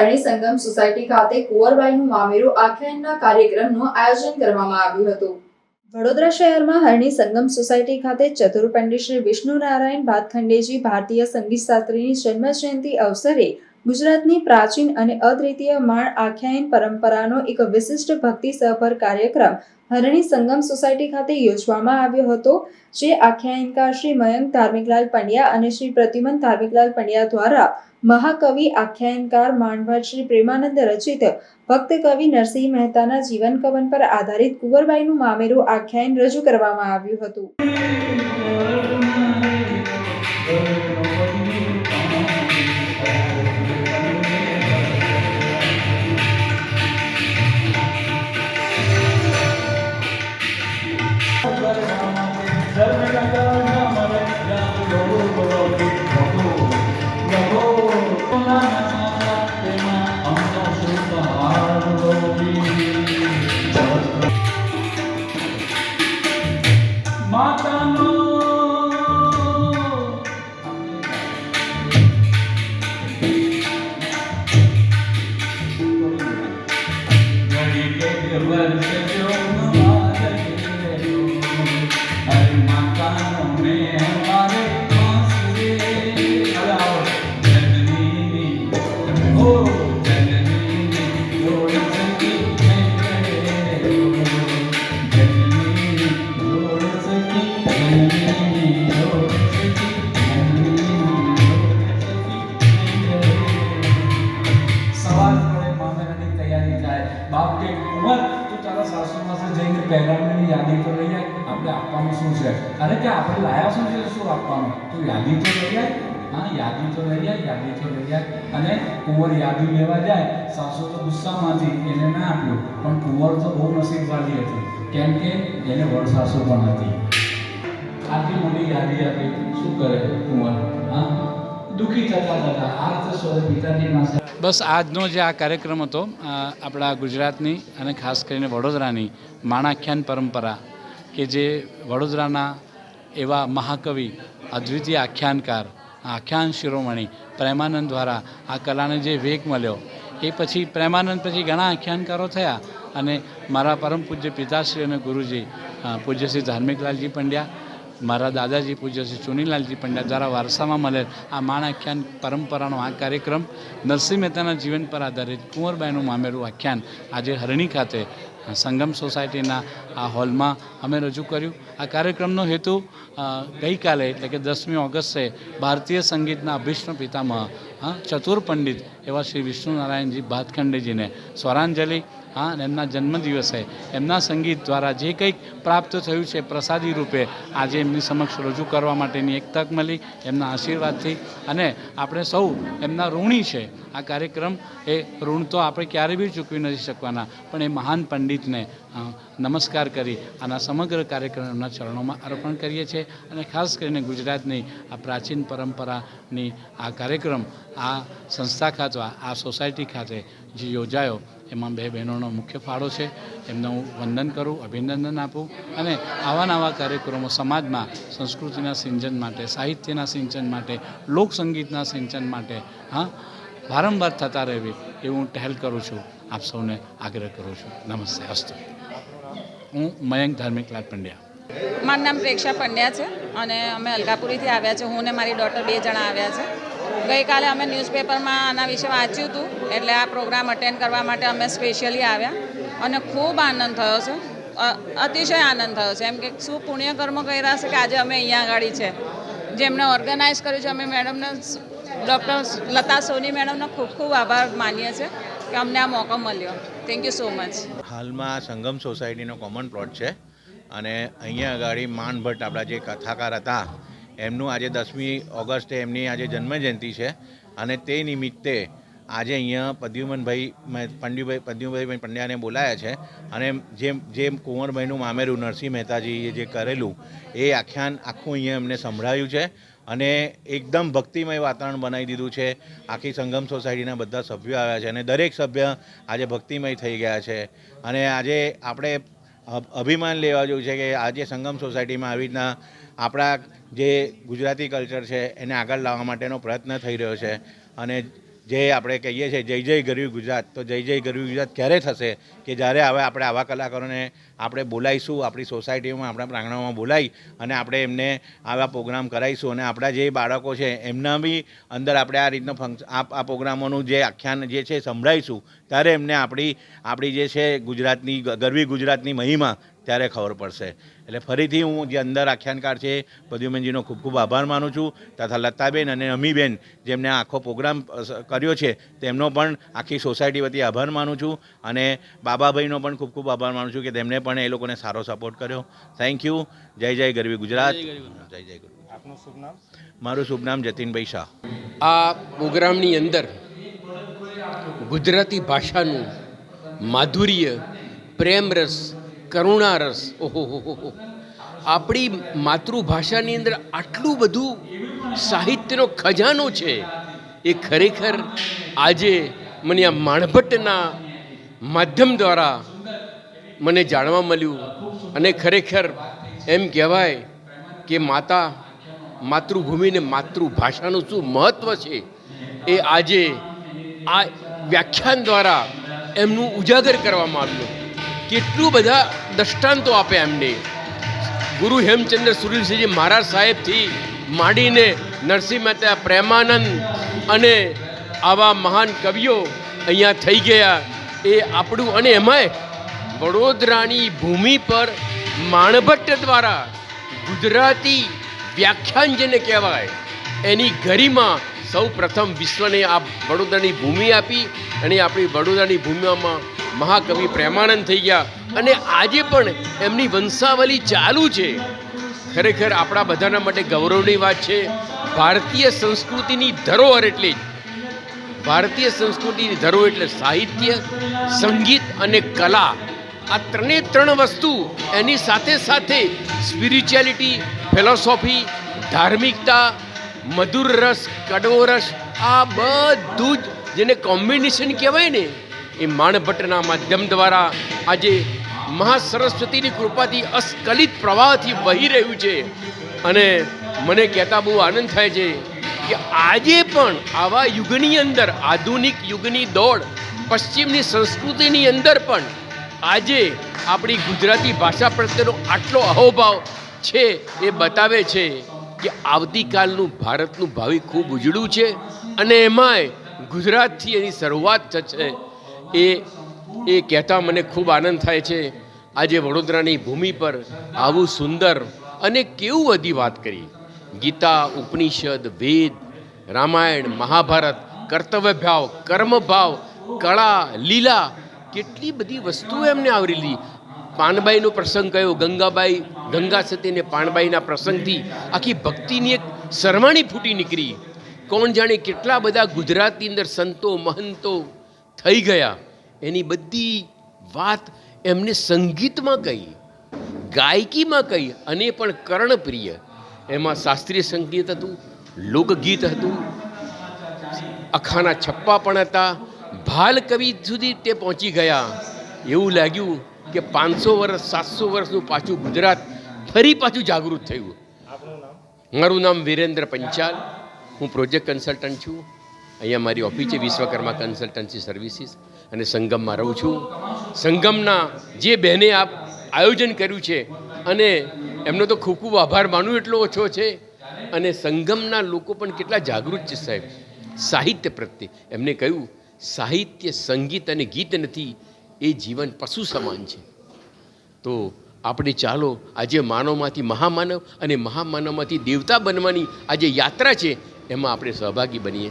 હરણી સંગમ society ખાતે કુંવરબાઈનું મામેરું આખ્યાનના કાર્યક્રમનું આયોજન કરવામાં આવ્યું હતું. વડોદરા શહેરમાં હરણી સંગમ સોસાયટી ખાતે ચતુર શ્રી વિષ્ણુ નારાયણ ભાતખંડેજી ભારતીય સંગીત શાસ્ત્રીની જન્મ જયંતિ અવસરે ગુજરાતની પ્રાચીન અને અદ્વિતીય માણ આખ્યાયન પરંપરાનો એક વિશિષ્ટ ભક્તિ સહભર કાર્યક્રમ હરણી સંગમ સોસાયટી ખાતે યોજવામાં આવ્યો હતો, જે આખ્યાયનકાર શ્રી મયંક ધાર્મિકલાલ પંડ્યા અને શ્રી પ્રતિમન ધાર્મિકલાલ પંડ્યા દ્વારા મહાકવિ આખ્યાયનકાર માનભટ્ટ શ્રી પ્રેમાનંદ રચિત ભક્ત કવિ નરસિંહ મહેતાના જીવન કવન પર આધારિત કુંવરબાઈનું મામેરું આખ્યાયન રજૂ કરવામાં આવ્યું હતું. કે આપણે લાયા શું છે? શું આપવાનું? તો યાદી તો લઈ જાય હા, યાદી તો લઈ જાય યાદી તો લઈ જાય અને કુંવર યાદી લેવા જાય, સાસુ તો ગુસ્સામાંથી એને ના આપ્યો. પણ કુંવર તો બહુ નસીબવાળી હતી. કેમ કે એને વડ સાસુ પણ હતી. આટલી મોટી યાદી આપી. શું કરે કુંવર? હા? બસ આજનો જે આ કાર્યક્રમ હતો આપણા ગુજરાતની અને ખાસ કરીને વડોદરાની માણાખ્યાન પરંપરા, કે જે વડોદરાના એવા મહાકવિ, અદ્વિતીય આખ્યાનકાર, આખ્યાન શિરોમણી પ્રેમાનંદ દ્વારા આ કલાને જે વેગ મળ્યો, એ પછી પ્રેમાનંદ પછી ઘણા આખ્યાનકારો થયા અને મારા પરમ પૂજ્ય પિતાશ્રી અને ગુરુજી પૂજ્યશ્રી પૂજ્ય શ્રી ધાર્મિકલાલજી પંડ્યા, મારા દાદાજી પૂજ્ય શ્રી ચુનીલાલજી પંડ્યા દ્વારા વારસામાં મળેલ આ માણ આખ્યાન પરંપરાનો આ કાર્યક્રમ નરસિંહ મહેતાના જીવન પર આધારિત કુંવરબાઈનું મામેરું આખ્યાન આજે હરણી ખાતે સંગમ સોસાયટીના આ હોલમાં અમે રજૂ કર્યું. આ કાર્યક્રમનો હેતુ ગઈકાલે એટલે કે દસમી ઓગસ્ટે ભારતીય સંગીતના અભિષ્ણ પિતામહ ચતુર પંડિત એવા શ્રી વિષ્ણુ નારાયણજી ભાતખંડેજીને સ્વરાંજલિ હા એમના જન્મદિવસે એમના સંગીત દ્વારા જે કંઈક પ્રાપ્ત થયું છે પ્રસાદી રૂપે, આજે એમની સમક્ષ રજૂ કરવા માટેની એક તક મળી એમના આશીર્વાદથી. અને આપણે સૌ એમના ઋણી છે. આ કાર્યક્રમ એ ઋણ તો આપણે ક્યારે બી ચૂકવી નથી શકવાના, પણ એ મહાન પંડિતને નમસ્કાર કરી આના સમગ્ર કાર્યક્રમના ચરણોમાં અર્પણ કરીએ છીએ. અને ખાસ કરીને ગુજરાતની આ પ્રાચીન પરંપરાની આ કાર્યક્રમ આ સંસ્થા ખાતે, આ સોસાયટી ખાતે જે યોજાયો એમાં બે બહેનોનો મુખ્ય ફાળો છે. એમને હું વંદન કરું, અભિનંદન આપું અને આવા નવા કાર્યક્રમો સમાજમાં, સંસ્કૃતિના સિંચન માટે, સાહિત્યના સિંચન માટે, લોકસંગીતના સિંચન માટે, હા, વારંવાર થતા રહેવી એવું હું ટહેલ કરું છું. આપ સૌને આગ્રહ કરું છું. નમસ્તે, અસ્તુ. હું મયંક ધાર્મિકલાલ પંડ્યા. મારું નામ પ્રેક્ષા પંડ્યા છે અને અમે અલકાપુરીથી આવ્યા છે હું ને મારી ડોટર બે જણા આવ્યા છે. ગઈકાલે અમે ન્યૂઝપેપરમાં આના વિશે વાંચ્યું હતું. એટલે આ પ્રોગ્રામ અટેન્ડ કરવા માટે અમે સ્પેશિયલી આવ્યા. અને ખૂબ આનંદ થયો છે. અતિશય આનંદ થયો છે. એમ કે શું પુણ્યકર્મ કર્યા છે કે આજે અમે અહીંયા આગળ છે. જેમણે ઓર્ગેનાઇઝ કર્યું છે, અમે મેડમને ડૉક્ટર લતા સોની મેડમનો ખૂબ ખૂબ આભાર માનીએ છીએ કે અમને આ મોકો મળ્યો. થેન્ક યુ સો મચ હાલમાં સંગમ સોસાયટીનો કોમન પ્લોટ છે. અને અહીંયા આગળ માન ભટ્ટ આપણા જે કથાકાર હતા એમનું આજે દસમી ઓગસ્ટે એમની આજે જન્મજયંતિ છે અને તે નિમિત્તે આજે અહીંયા પદ્યુમનભાઈ પંડ્યુભાઈ પદ્યુભાઈ પંડ્યાને બોલાયા છે અને જેમ જેમ કુંવરભાઈનું મામેરું નરસિંહ મહેતાજીએ જે કરેલું એ આખ્યાન આખું અહીંયા એમને સંભળાયું છે અને એકદમ ભક્તિમય વાતાવરણ બનાવી દીધું છે. આખી સંગમ સોસાયટીના બધા સભ્યો આવ્યા છે અને દરેક સભ્ય આજે ભક્તિમય થઈ ગયા છે. અને આજે આપણે અભિમાન લેવા જેવું છે કે આજે સંગમ સોસાયટીમાં આવી રીતના આપણા જે ગુજરાતી કલ્ચર છે, એને આગળ લાવવા માટેનો પ્રયત્ન થઈ રહ્યો છે. અને જે આપણે કહીએ છીએ, જય જય ગરવી ગુજરાત, તો જય જય ગરવી ગુજરાત ક્યારે થશે? કે જ્યારે હવે આપણે આવા કલાકારોને આપણે બોલાવીશું, આપણી સોસાયટીમાં આપણા પ્રાંગણમાં બોલાવી અને આપણે એમને આવા પ્રોગ્રામ કરાવીશું અને આપણા જે બાળકો છે, એમના બી અંદર આપણે આ રીતનો ફંક્શન આ પ્રોગ્રામોનું જે આખ્યાન જે છે, સંભળાવીશું. ત્યારે એમને આપણી આપણી જે છે ગુજરાતની, ગરવી ગુજરાતની મહિમા ત્યારે ખબર પડશે. એટલે ફરીથી હું જે અંદર આખ્યાનકાર છે પ્રદ્યુમનજીનો ખૂબ ખૂબ આભાર માનું છું. તથા લતાબેન અને અમીબેન જેમને આખો પ્રોગ્રામ કર્યો છે તેમનો પણ આખી સોસાયટી વતી આભાર માનું છું. અને બાબાભાઈનો પણ ખૂબ ખૂબ આભાર માનું છું કે તેમણે પણ એ લોકોને સારો સપોર્ટ કર્યો. થેન્ક યુ જય જય ગરવી ગુજરાત. જય જય ગરવી આપનું શુભ નામ? મારું શુભ નામ જતીનભાઈ શાહ. આ પ્રોગ્રામની અંદર ગુજરાતી ભાષાનું માધુર્ય પ્રેમરસ કરુણારસ. ઓહો, હો. આપણી માતૃભાષાની અંદર આટલું બધું સાહિત્યનો ખજાનો છે. એ ખરેખર આજે મને આ માણભટ્ટના માધ્યમ દ્વારા મને જાણવા મળ્યું. અને ખરેખર એમ કહેવાય કે માતા માતૃભૂમિને માતૃભાષાનું શું મહત્ત્વ છે, એ આજે આ વ્યાખ્યાન દ્વારા એમનું ઉજાગર કરવામાં આવ્યું. કેટલું બધા દૃષ્ટાંતો આપે એમને. ગુરુ હેમચંદ્ર સુરીલસિંહજી મહારાજ સાહેબથી માંડીને નરસિંહ મહેતા પ્રેમાનંદ અને આવા મહાન કવિઓ અહીંયા થઈ ગયા. એ આપણું અને એમાંય વડોદરાની ભૂમિ પર માણભટ્ટ દ્વારા ગુજરાતી વ્યાખ્યાન જેને કહેવાય. એની ગરિમા સૌ પ્રથમ વિશ્વને આ વડોદરાની ભૂમિ આપી અને આપણી વડોદરાની ભૂમિમાં મહાકવિ પ્રેમાનંદ થઈ ગયા અને આજે પણ એમની વંશાવલી ચાલુ છે. ખરેખર આપણા બધાના માટે ગૌરવની વાત છે. ભારતીય સંસ્કૃતિની ધરોહર એટલે ભારતીય સંસ્કૃતિની ધરોહર એટલે સાહિત્ય, સંગીત અને કલા. આ ત્રણે ત્રણ વસ્તુ એની સાથે સાથે સ્પિરિચ્યુઆલિટી, ફિલોસોફી, ધાર્મિકતા, મધુર રસ, કડવો રસ, આ બધું જ જેને કોમ્બિનેશન કહેવાય ને એ માણભટ્ટના માધ્યમ દ્વારા આજે મહાસરસ્વતીની કૃપાથી અસ્કલિત પ્રવાહથી વહી રહ્યું છે. અને મને કહેતા બહુ આનંદ થાય છે કે આજે પણ આવા યુગની અંદર, આધુનિક યુગની દોડ, પશ્ચિમની સંસ્કૃતિની અંદર પણ આજે આપણી ગુજરાતી ભાષા પ્રત્યેનો આટલો અહોભાવ છે એ બતાવે છે કે આવતીકાલનું ભારતનું ભાવિ ખૂબ ઉજળું છે. અને એમાંય ગુજરાતથી એની શરૂઆત થશે. એ એ કહેતા મને ખૂબ આનંદ થાય છે. આજે વડોદરાની ભૂમિ પર આવું સુંદર અને કેવું બધી વાત કરી. ગીતા, ઉપનિષદ, વેદ, રામાયણ, મહાભારત, કર્તવ્ય ભાવ, કર્મ ભાવ, કળા, લીલા, કેટલી બધી વસ્તુઓ એમને આવરી લીધી. પાનબાઈનો પ્રસંગ કયો? ગંગાબાઈ, ગંગા સતીને પાનબાઈના પ્રસંગથી આખી ભક્તિની એક સરવાણી ફૂટી નીકળી. કોણ જાણે કેટલા બધા ગુજરાતની અંદર સંતો, મહંતો થઈ ગયા. એની બધી વાત એમને સંગીતમાં કહી ગાયકીમાં કહી અને પણ કર્ણપ્રિય. એમાં શાસ્ત્રીય સંગીત હતું લોકગીત હતું અખાના છપ્પા પણ હતા. ભાલ કવિ સુધી તે પહોંચી ગયા. એવું લાગ્યું કે પાંચસો વર્ષ સાતસો વર્ષનું પાછું ગુજરાત ફરી પાછું જાગૃત થયું. મારું નામ વિરેન્દ્ર પંચાલ. હું પ્રોજેક્ટ કન્સલ્ટન્ટ છું. અહીંયા મારી ઓફિસ છે વિશ્વકર્મા કન્સલ્ટન્સી સર્વિસીસ અને સંગમમાં રહું છું. સંગમના જે બહેને આ આયોજન કર્યું છે અને એમનો તો ખૂબ ખૂબ આભાર માનું એટલો ઓછો છે. અને સંગમના લોકો પણ કેટલા જાગૃત છે સાહેબ. સાહિત્ય પ્રત્યે એમને કહ્યું, સાહિત્ય, સંગીત અને ગીત નથી, એ જીવન પશુ સમાન છે. તો આપણે ચાલો, આજે માનવમાંથી મહામાનવ અને મહામાનવમાંથી દેવતા બનવાની આ જે યાત્રા છે, એમાં આપણે સહભાગી બનીએ.